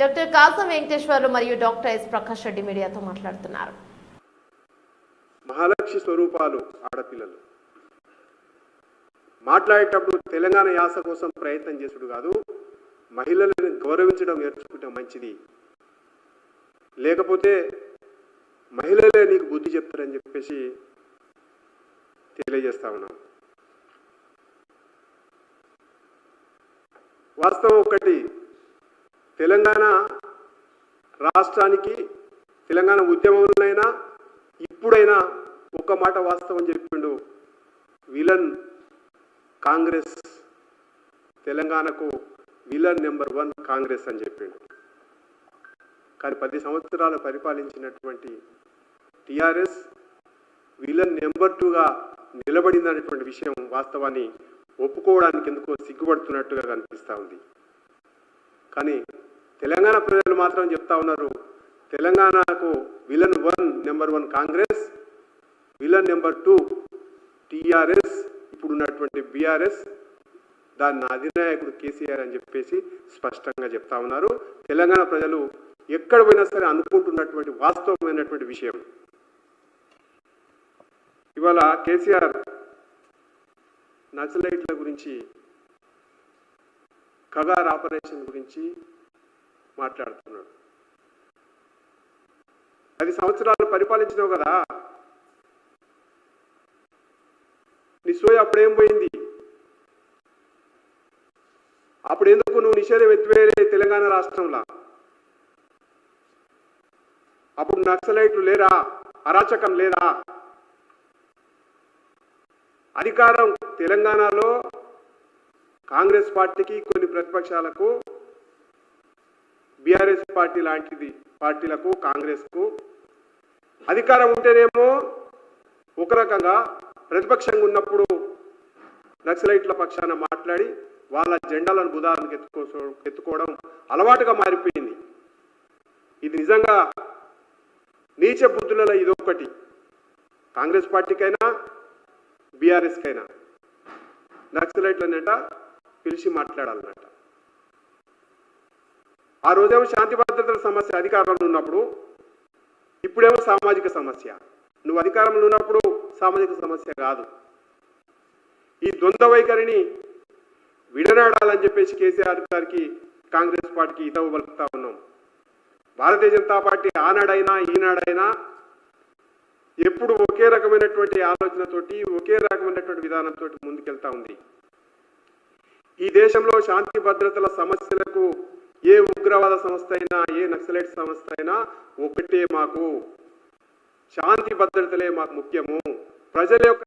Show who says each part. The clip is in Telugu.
Speaker 1: డాక్టర్ కాసం వెంకటేశ్వర్లు మరియు డాక్టర్ ఎస్ ప్రకాష్ రెడ్డి మీడియాతో మాట్లాడుతున్నారు.
Speaker 2: మహాలక్ష్మి స్వరూపాలు ఆడపిల్లలు. మాట్లాడేటప్పుడు తెలంగాణ యాస కోసం ప్రయత్నం చేసుడు కాదు మహిళలను గౌరవించడం నేర్చుకుంటే మంచిది. లేకపోతే మహిళలే నీకు బుద్ధి చెప్తారని చెప్పేసి తెలియజేస్తా ఉన్నాం. వాస్తవం ఒకటి తెలంగాణ రాష్ట్రానికి తెలంగాణ ఉద్యమంలోనైనా ఇప్పుడైనా ఒక్క మాట వాస్తవం చెప్పిండు విలన్ కాంగ్రెస్. తెలంగాణకు విలన్ నెంబర్ వన్ కాంగ్రెస్ అని చెప్పిండు. కానీ పది సంవత్సరాలు పరిపాలించినటువంటి టిఆర్ఎస్ విలన్ నెంబర్ టూగా నిలబడిందనేటువంటి విషయం వాస్తవాన్ని ఒప్పుకోవడానికి ఎందుకో సిగ్గుపడుతున్నట్టుగా కనిపిస్తూ ఉంది. కానీ తెలంగాణ ప్రజలు మాత్రం చెప్తా ఉన్నారు. తెలంగాణకు villain one number one Congress villain number two TRS ఇప్పుడు ఉన్నటువంటి బీఆర్ఎస్ దాని అధినాయకుడు కేసీఆర్ అని చెప్పేసి స్పష్టంగా చెప్తా ఉన్నారు. తెలంగాణ ప్రజలు ఎక్కడ పోయినా సరే అనుకుంటున్నటువంటి వాస్తవమైనటువంటి విషయం. ఇవాళ కేసీఆర్ నక్సలైట్ల గురించి కగార్ ఆపరేషన్ గురించి మాట్లాడుతున్నాడు. పది సంవత్సరాలు పరిపాలించినావు కదా. నీ అప్పుడేం పోయింది? అప్పుడు ఎందుకు నువ్వు నిషేధం ఎత్తివేరే తెలంగాణ రాష్ట్రంలో? అప్పుడు నక్సలైట్లు లేరా? అరాచకం లేదా? అధికారం తెలంగాణలో కాంగ్రెస్ పార్టీకి కొన్ని ప్రతిపక్షాలకు బీఆర్ఎస్ పార్టీ లాంటిది పార్టీలకు కాంగ్రెస్కు అధికారం ఉంటేనేమో ఒక రకంగా ప్రతిపక్షంగా ఉన్నప్పుడు నక్సలైట్ల పక్షాన మాట్లాడి వాళ్ళ జెండాలను బుధాలను ఎత్తుకో ఎత్తుకోవడం అలవాటుగా మారిపోయింది. ఇది నిజంగా నీచ బుద్ధులలో ఇదొకటి కాంగ్రెస్ పార్టీకైనా బీఆర్ఎస్కైనా నక్సలైట్లనేట పిలిచి మాట్లాడాలన్నట్టు. ఆ రోజేమో శాంతి భద్రతల సమస్య అధికారంలో ఉన్నప్పుడు ఇప్పుడేమో సామాజిక సమస్య. నువ్వు అధికారంలో ఉన్నప్పుడు సామాజిక సమస్య కాదు. ఈ ద్వంద్వ వైఖరిని విడనాడాలని చెప్పేసి కేసీఆర్ గారికి కాంగ్రెస్ పార్టీకి ఇతవ పలుకుతా ఉన్నాం. భారతీయ జనతా పార్టీ ఆనాడైనా ఈనాడైనా ఎప్పుడు ఒకే రకమైనటువంటి ఆలోచనతోటి ఒకే రకమైనటువంటి విధానంతో ముందుకెళ్తా ఉంది. ఈ దేశంలో శాంతి భద్రతల సమస్యలకు ఉగ్రవాద సంస్థ అయినా ఏ నక్సలైట్ సంస్థ అయినా ఒకటే మాకు. శాంతి భద్రతలే మాకు ముఖ్యము. ప్రజల యొక్క